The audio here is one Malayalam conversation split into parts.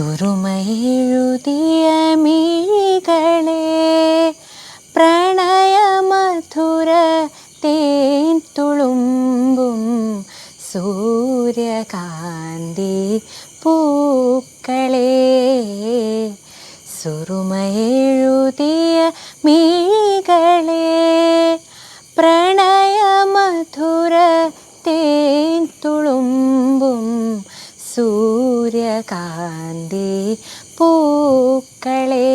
സുറുമയെഴുതിയ മിഴികളെ പ്രണയമധുര തേൻ തുളുമ്പും സൂര്യകാന്തി പൂക്കളെ സുറുമയെഴുതിയ മിഴികളെ പ്രണയമധുര തേൻ തുളുമ്പും സൂര്യകാന്തി പൂക്കളെ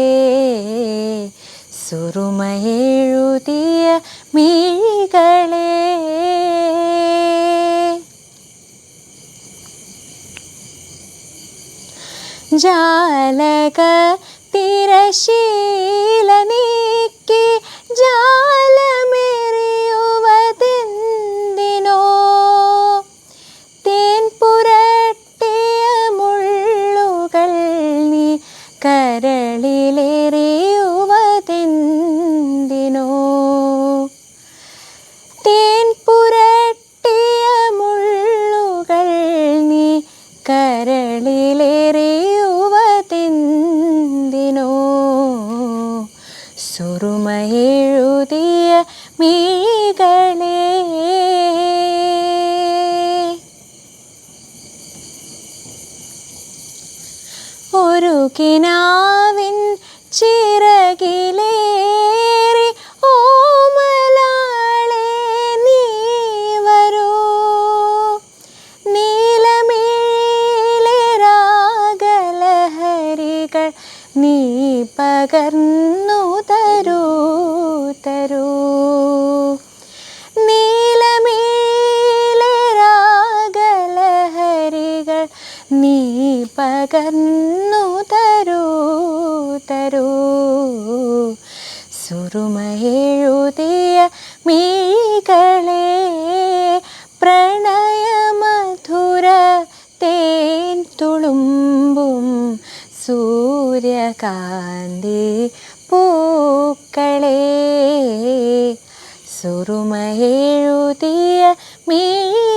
സുറുമയെഴുതിയ മിഴികളെ ജാലക തിരശീല നീക്കി കരളിലെറിയുവതെന്തിനോ സുറുമയെഴുതിയ മിഴികളെ ഒരു കിനാവിൻ പകർന്നു തരൂ. തരൂ നീലമേലെ രാഗലഹരികൾ നീ പകർന്നു തരൂ. തരൂ സുറുമയെഴുതിയ മീകളെ പ്രണയമധുര തേൻ തുളുമ്പും സൂര്യകാന്തി പൂക്കളെ സുറുമയെഴുതിയ മിഴികളെ